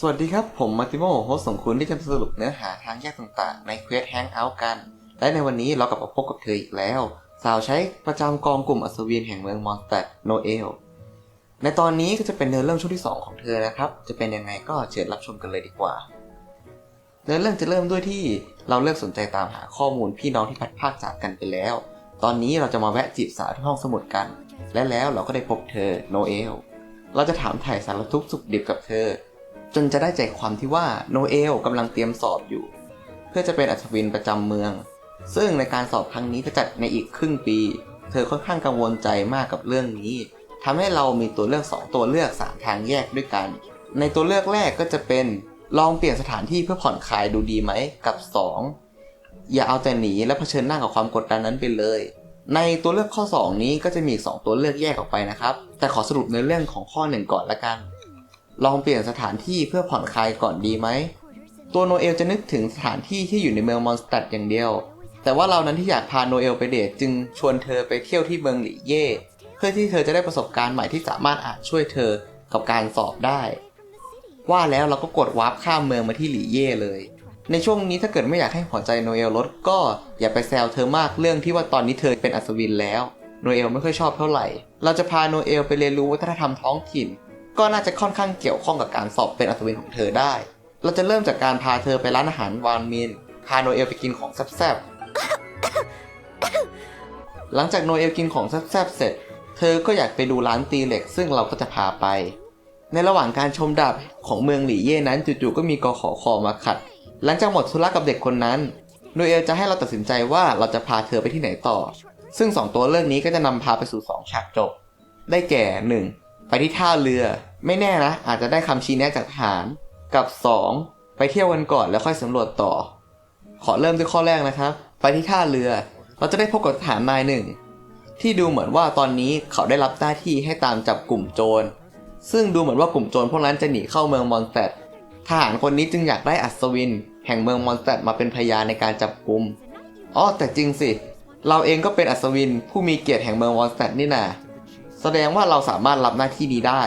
สวัสดีครับ ผมมาติโมโฮสต์ของคุณที่จะสรุปเนื้อหาทางแยกต่างๆ ในเควสแฮงเอาท์กัน และในวันนี้เรากลับมาพบกับเธออีกแล้ว สาวใช้ประจำกองกลุ่มอัศวินแห่งเมืองมอนสเตดโนเอล ในตอนนี้ก็จะเป็นเนื้อเรื่องช่วงที่ 2 ของเธอนะครับ จะเป็นยังไงก็เชิญรับชมกันเลยดีกว่า เนื้อเรื่องจะเริ่มด้วยที่เราเลือกสนใจตามหาข้อมูลพี่น้องที่พัดพรากจากกันไปแล้ว ตอนนี้เราจะมาแวะจีบสาวที่ห้องสมุดกัน และแล้วเราก็ได้พบเธอโนเอล เราจะถามถ่ายสารทุกข์สุขดิบกับเธอ จนจะได้ใจความที่ว่าโนเอลกำลังเตรียมสอบอยู่ เพื่อจะเป็นอัศวินประจำเมือง ซึ่งในการสอบครั้งนี้จะจัดในอีกครึ่งปี เธอค่อนข้างกังวลใจมากกับเรื่องนี้ทำให้เรามีตัวเลือก 2 ตัวเลือก 3 ทางแยกด้วยกัน ในตัวเลือกแรกก็จะเป็นลองเปลี่ยนสถานที่เพื่อผ่อนคลายดูดีไหมกับ 2 อย่าเอาแต่หนีและเผชิญหน้ากับความกดดันนั้นไปเลย ในตัวเลือกข้อ 2 นี้ก็จะมีอีกสองตัวเลือกแยกออกไปนะครับ แต่ขอสรุปในเรื่องของข้อ 1 ก่อนละกัน ลองเปลี่ยนสถานที่เพื่อผ่อนคลายก่อนดีไหม ตัวโนเอลจะนึกถึงสถานที่ที่อยู่ในเมืองมอนสตัดอย่างเดียว แต่ว่าเรานั้นที่อยากพาโนเอลไปเดทจึงชวนเธอไปเที่ยวที่เมืองหลี่เย่ เพื่อที่เธอจะได้ประสบการณ์ใหม่ที่สามารถอาจช่วยเธอกับการสอบได้ ว่าแล้วเราก็กดวาร์ปข้ามเมืองมาที่หลี่เย่เลย ในช่วงนี้ถ้าเกิดไม่อยากให้หัวใจโนเอลลดก็อย่าไปแซวเธอมากเรื่องที่ว่าตอนนี้เธอเป็นอัศวินแล้วโนเอลไม่ค่อยชอบเท่าไหร่ เราจะพาโนเอลไปเรียนรู้วัฒนธรรมท้องถิ่น ก็น่าจะค่อนข้างเกี่ยวข้องกับการสอบเป็นอัศวินของเธอได้ เราจะเริ่มจากการพาเธอไปร้านอาหารวานมิน พาโนเอลไปกินของแซ่บๆ หลังจากโนเอลกินของแซ่บๆ เสร็จ เธอก็อยากไปดูร้านตีเหล็ก ซึ่งเราก็จะพาไป ในระหว่างการชมดาบของเมืองหลี่เย่นั้นจู่ๆ ก็มีกอขอคอมาขัด หลังจากหมดธุระกับเด็กคนนั้น โนเอลจะให้เราตัดสินใจว่าเราจะพาเธอไปที่ไหนต่อ ซึ่งสองตัวเลือกนี้ก็จะนำพาไปสู่สองฉากจบ ได้แก่ 1. ไปที่ท่าเรือ ไม่แน่นะ อาจจะได้คำชี้แนะจากทหารกับ 2. ไปเที่ยวกันก่อนแล้วค่อยสำรวจต่อ ขอเริ่มด้วยข้อแรกนะครับ ไปที่ท่าเรือ เราจะได้พบกับทหารนายหนึ่ง ที่ดูเหมือนว่าตอนนี้เขาได้รับหน้าที่ให้ตามจับกลุ่มโจร ซึ่งดูเหมือนว่ากลุ่มโจรพวกนั้นจะหนีเข้าเมืองมอนสเตดทหารคนนี้จึงอยากได้อัศวิน แห่งเมืองมอนสเตดมาเป็นพยานในการจับกลุ่มอ๋อแต่จริงสิ เราเองก็เป็นอัศวินผู้มีเกียรติแห่งเมืองมอนสเตดนี่นาแสดงว่าเราสามารถรับหน้าที่นี้ได้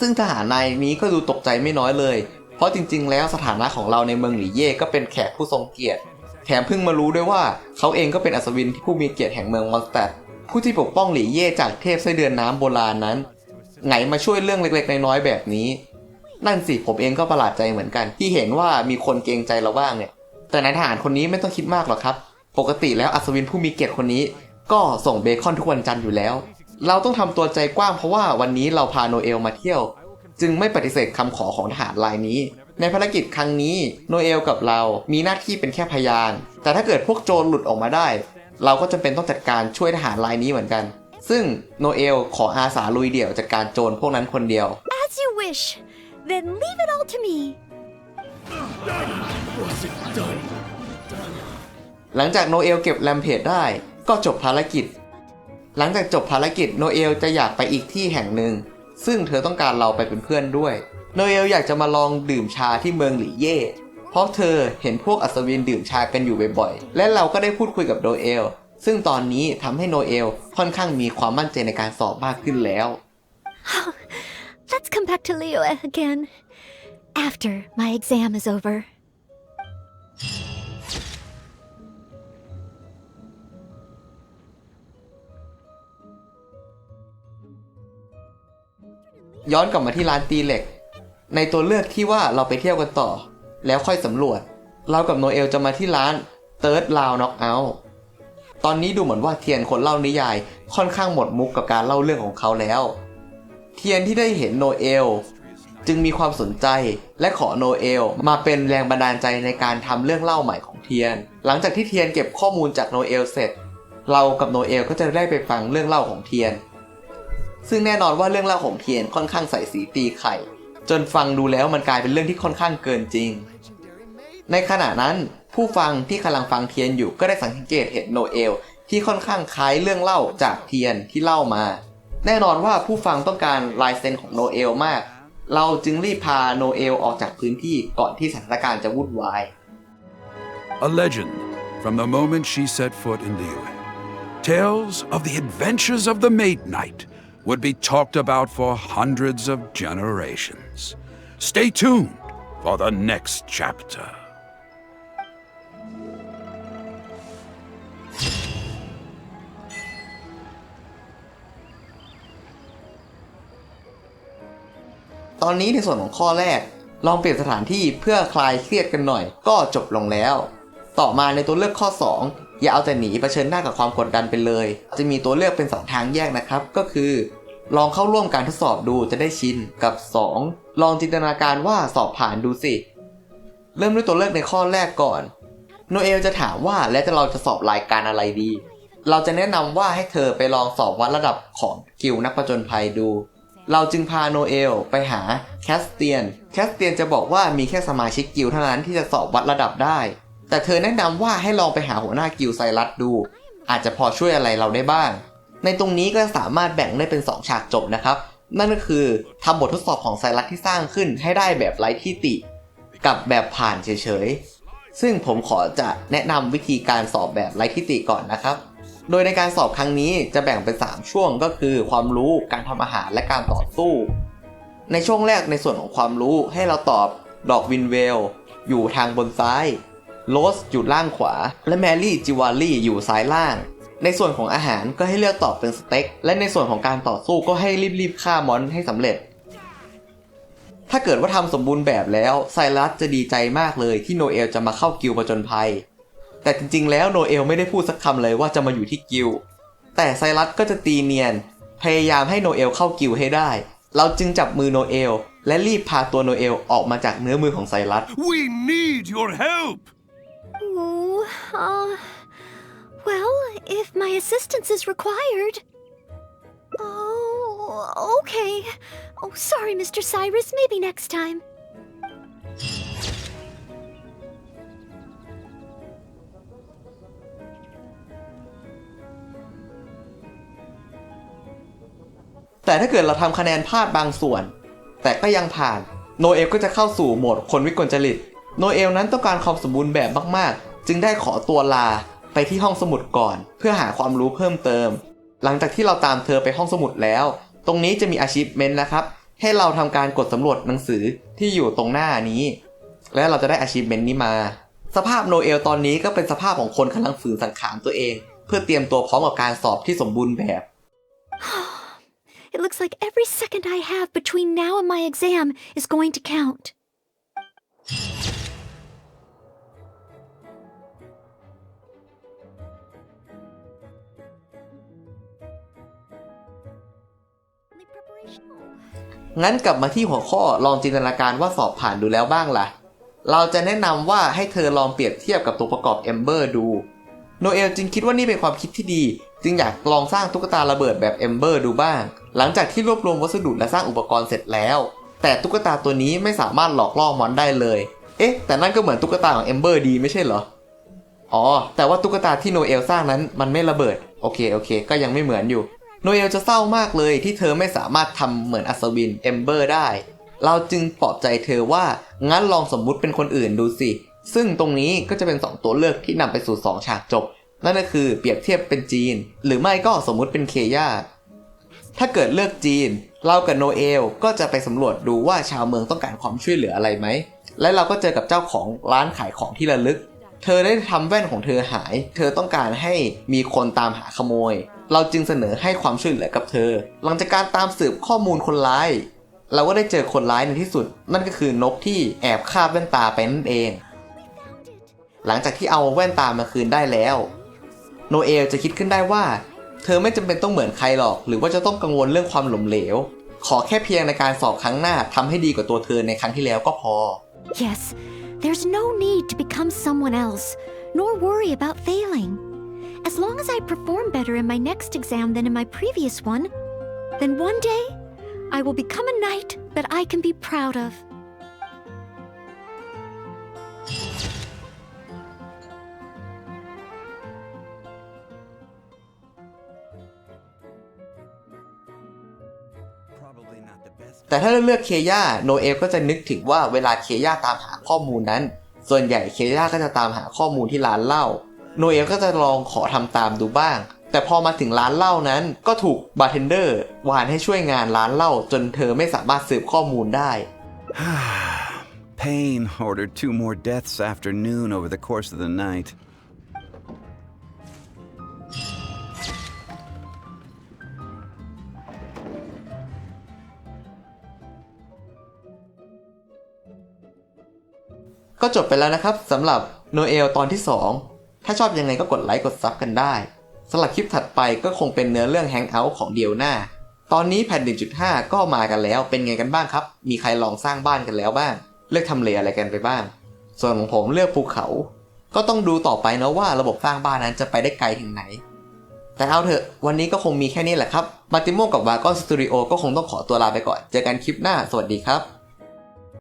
ซึ่งทหารนายนี้ก็ดูตกใจไม่น้อยเลย เพราะจริงๆ แล้วสถานะของเราในเมืองหลี่เย่ก็เป็นแขกผู้ทรงเกียรติ แถมเพิ่งมารู้ด้วยว่าเขาเองก็เป็นอัศวินที่ผู้มีเกียรติแห่งเมืองมอนสเตดผู้ที่ปกป้องหลี่เย่จากเทพไส้เดือนน้ำโบราณนั้น ไงมาช่วยเรื่องเล็กๆ น้อยๆ แบบนี้ นั่นสิผมเองก็ประหลาดใจเหมือนกัน ที่เห็นว่ามีคนเกรงใจเราบ้างเนี่ย แต่นายทหารคนนี้ไม่ต้องคิดมากหรอกครับ ปกติแล้วอัศวินผู้มีเกียรติคนนี้ ก็ส่งเบคอนทุกวันจันทร์อยู่แล้ว เราต้องทำตัวใจกว้างเพราะว่าวันนี้เราพาโนเอลมาเที่ยว จึงไม่ปฏิเสธคำขอของทหารรายนี้ ในภารกิจครั้งนี้โนเอลกับเรามีหน้าที่เป็นแค่พยาน แต่ถ้าเกิดพวกโจรหลุดออกมาได้ เราก็จำเป็นต้องจัดการช่วยทหารรายนี้เหมือนกัน ซึ่งโนเอลขออาสาลุยเดี่ยวจัดการโจรพวกนั้นคนเดียว As you wish. Then leave it all to me. หลังจากโนเอลเก็บแรมเพจได้ ก็จบภารกิจ หลังจากจบภารกิจโนเอลจะอยากไปอีกที่แห่งหนึ่ง ซึ่งเธอต้องการเราไปเป็นเพื่อนด้วย โนเอลอยากจะมาลองดื่มชาที่เมืองหลี่เย่เพราะเธอเห็นพวกอัศวินดื่มชากันอยู่บ่อยๆ และเราก็ได้พูดคุยกับโนเอล ซึ่งตอนนี้ทำให้โนเอลค่อนข้างมีความมั่นใจในการสอบมากขึ้นแล้ว Let's come back to Leo again. After my exam is over. ย้อนกลับมาที่ร้านตีเหล็ก ในตัวเลือกที่ว่าเราไปเที่ยวกันต่อ แล้วค่อยสำรวจ เรากับโนเอลจะมาที่ร้าน Third Round Knockout ตอนนี้ดูเหมือนว่าเทียนคนเล่านิยาย ค่อนข้างหมดมุกกับการเล่าเรื่องของเขาแล้ว เทียนที่ได้เห็นโนเอล จึงมีความสนใจและขอโนเอล มาเป็นแรงบันดาลใจในการทำเรื่องเล่าใหม่ของเทียน หลังจากที่เทียนเก็บข้อมูลจากโนเอลเสร็จ เรากับโนเอลก็จะได้ไปฟังเรื่องเล่าของเทียน ซึ่งแน่นอนว่าเรื่องเล่าของเทียนค่อนข้างใส่สีตีไข่ จนฟังดูแล้วมันกลายเป็นเรื่องที่ค่อนข้างเกินจริง ในขณะนั้นผู้ฟังที่กำลังฟังเทียนอยู่ก็ได้สังเกตเห็นโนเอลที่ค่อนข้างคล้ายเรื่องเล่าจากเทียนที่เล่ามา แน่นอนว่าผู้ฟังต้องการลายเซ็นของโนเอลมาก เราจึงรีบพาโนเอลออกจากพื้นที่ก่อนที่สถานการณ์จะวุ่นวาย A legend from the moment she set foot in Liyue. Tales of the adventures of the Maid Knight would be talked about for hundreds of generations. Stay tuned for the next chapter. ตอนนี้ในส่วนของข้อแรก ลองเปลี่ยนสถานที่เพื่อคลายเครียดกันหน่อย ก็จบลงแล้ว ต่อมาในตัวเลือกข้อ 2 อย่าเอาแต่หนีเผชิญหน้ากับความกดดันไปเลย จะมีตัวเลือกเป็นสองทางแยกนะครับ ก็คือ ลองเข้าร่วมการทดสอบดูจะได้ชิน กับ 2 ลองจินตนาการว่าสอบผ่านดูสิ เริ่มด้วยตัวเลือกในข้อแรกก่อน โนเอลจะถามว่าแล้วจะเราจะสอบรายการอะไรดี เราจะแนะนำว่าให้เธอไปลองสอบวัดระดับของกิลนักผจญภัยดู เราจึงพาโนเอลไปหาแคสเตียน แคสเตียนจะบอกว่ามีแค่สมาชิกกิลเท่านั้นที่จะสอบวัดระดับได้ แต่เธอแนะนำว่าให้ลองไปหาหัวหน้ากิลไซรัสดู อาจจะพอช่วยอะไรเราได้บ้าง ในตรงนี้ก็สามารถแบ่งได้เป็น 2 ฉากจบนะครับ นั่นก็คือทำบททดสอบของไซรัสที่สร้างขึ้นให้ได้แบบไร้ที่ติ กับแบบผ่านเฉยๆ ซึ่งผมขอจะแนะนำวิธีการสอบแบบไร้ทิฏฐิก่อนนะครับ โดยในการสอบครั้งนี้จะแบ่งเป็น 3 ช่วงก็คือ ความรู้ การทำอาหารและการต่อสู้ ในช่วงแรกในส่วนของความรู้ให้เราตอบดอกวินเวลอยู่ทางบนซ้าย โรสอยู่ล่างขวา และแมรี่จิวารี่อยู่ซ้ายล่าง ในส่วนของอาหารก็ให้เลือกตอบเป็นสเต็ก และในส่วนของการต่อสู้ก็ให้รีบๆฆ่ามอนให้สำเร็จ ถ้าเกิดว่าทำสมบูรณ์แบบแล้วไซรัสจะดีใจมากเลยที่โนเอลจะมาเข้ากิลด์ผจญภัย แต่จริงๆ แล้วโนเอลไม่ได้พูดสักคำเลยว่าจะมาอยู่ที่กิลแต่ไซรัสก็จะตีเนียน พยายามให้โนเอลเข้ากิลให้ได้ เราจึงจับมือโนเอลและรีบพาตัวโนเอลออกมาจากเนื้อมือของไซรัส We need your help! Oh, uh, well, if my assistance is required. Oh, okay. Oh, sorry, Mr. Cyrus. Maybe next time. แต่ถ้าเกิดเราทำคะแนนพลาดบางส่วน แต่ก็ยังผ่าน โนเอลก็จะเข้าสู่โหมดคนวิกลจริต โนเอลนั้นต้องการความสมบูรณ์แบบมากๆ จึงได้ขอตัวลาไปที่ห้องสมุดก่อน เพื่อหาความรู้เพิ่มเติม หลังจากที่เราตามเธอไปห้องสมุดแล้ว ตรงนี้จะมีอาชีพเมนนะครับ ให้เราทำการกดสำรวจหนังสือที่อยู่ตรงหน้านี้ และเราจะได้อาชีพเมนนี้มา สภาพโนเอลตอนนี้ก็เป็นสภาพของคนกำลังฝืนสังขารตัวเอง เพื่อเตรียมตัวพร้อมกับการสอบที่สมบูรณ์แบบ It looks like every second I have between now and my exam is going to count. งั้นกลับมาที่หัวข้อลองจินตนาการว่าสอบผ่านดูแล้วบ้างล่ะ เราจะแนะนำว่าให้เธอลองเปรียบเทียบกับตัวประกอบเอมเบอร์ดูโนเอลจึงคิดว่านี่เป็นความคิดที่ดี จึงอยากลองสร้างตุ๊กตาระเบิดแบบเอมเบอร์ดูบ้าง หลังจากที่รวบรวมวัสดุและสร้างอุปกรณ์เสร็จแล้ว แต่ตุ๊กตาตัวนี้ไม่สามารถหลอกล่อมอนได้เลย เอ๊ะ แต่นั่นก็เหมือนตุ๊กตาของเอมเบอร์ดีไม่ใช่เหรอ อ๋อ แต่ว่าตุ๊กตาที่โนเอลสร้างนั้นมันไม่ระเบิด โอเค โอเค ก็ยังไม่เหมือนอยู่ โนเอลจะเศร้ามากเลยที่เธอไม่สามารถทำเหมือนอัศวินเอมเบอร์ได้ เราจึงปลอบใจเธอว่างั้นลองสมมุติเป็นคนอื่นดูสิ ซึ่งตรงนี้ก็จะเป็น 2 ตัวเลือกที่นำไปสู่ 2 ฉากจบ นั่นก็คือเปรียบเทียบเป็นจีน หรือไม่ก็สมมุติเป็นเคย่าถ้าเกิดเลือกจีน เรากับโนเอลก็จะไปสำรวจดูว่าชาวเมืองต้องการความช่วยเหลืออะไรไหม และเราก็เจอกับเจ้าของร้านขายของที่ระลึก เธอได้ทำแว่นของเธอหาย เธอต้องการให้มีคนตามหาขโมย เราจึงเสนอให้ความช่วยเหลือกับเธอ หลังจากการตามสืบข้อมูลคนร้าย เราก็ได้เจอคนร้ายในที่สุด นั่นก็คือนกที่แอบคาบแว่นตาไปนั่นเอง หลังจากที่เอาแว่นตามาคืนได้แล้ว โนเอลจะคิดขึ้นได้ว่า เธอไม่จำเป็นต้องเหมือนใครหรอก หรือว่าจะต้องกังวลเรื่องความหล้มเหลว ขอแค่เพียงในการสอบครั้งหน้าทำให้ดีกว่าตัวเธอในครั้งที่แล้วก็พอ Yes, there's no need to become someone else, nor worry about failing. As long as I perform better in my next exam than in my previous one, then one day I will become a knight that I can be proud of. แต่ถ้าเลือกเคย่าโนเอลก็จะนึกถึงว่าเวลาเคย่าตามหาข้อมูลนั้น ส่วนใหญ่เคย่าก็จะตามหาข้อมูลที่ร้านเหล้า โนเอลก็จะลองขอทำตามดูบ้าง แต่พอมาถึงร้านเหล้านั้นก็ถูกบาร์เทนเดอร์วานให้ช่วยงานร้านเหล้าจนเธอไม่สามารถสืบข้อมูลได้ Payne ordered two more deaths after noon over the course of the night. ก็จบไปแล้วนะครับสำหรับโนเอลตอนที่ 2 ถ้าชอบยังไงก็กดไลค์กดซับกันได้สำหรับคลิปถัดไปก็คงเป็นเนื้อเรื่องแฮงเอาท์ของเดียวหน้า ตอนนี้แผ่น 1.5 ก็มากันแล้วเป็นไงกันบ้างครับ มีใครลองสร้างบ้านกันแล้วบ้าง เลือกทำเลอะไรกันไปบ้าง ส่วนของผมเลือกภูเขา ก็ต้องดูต่อไปนะว่าระบบสร้างบ้านนั้นจะไปได้ไกลถึงไหน แต่เอาเถอะ วันนี้ก็คงมีแค่นี้แหละครับมาติโมกับวากอนสตูดิโอก็คงต้องขอตัวลาไปก่อน เจอกันคลิปหน้า สวัสดีครับ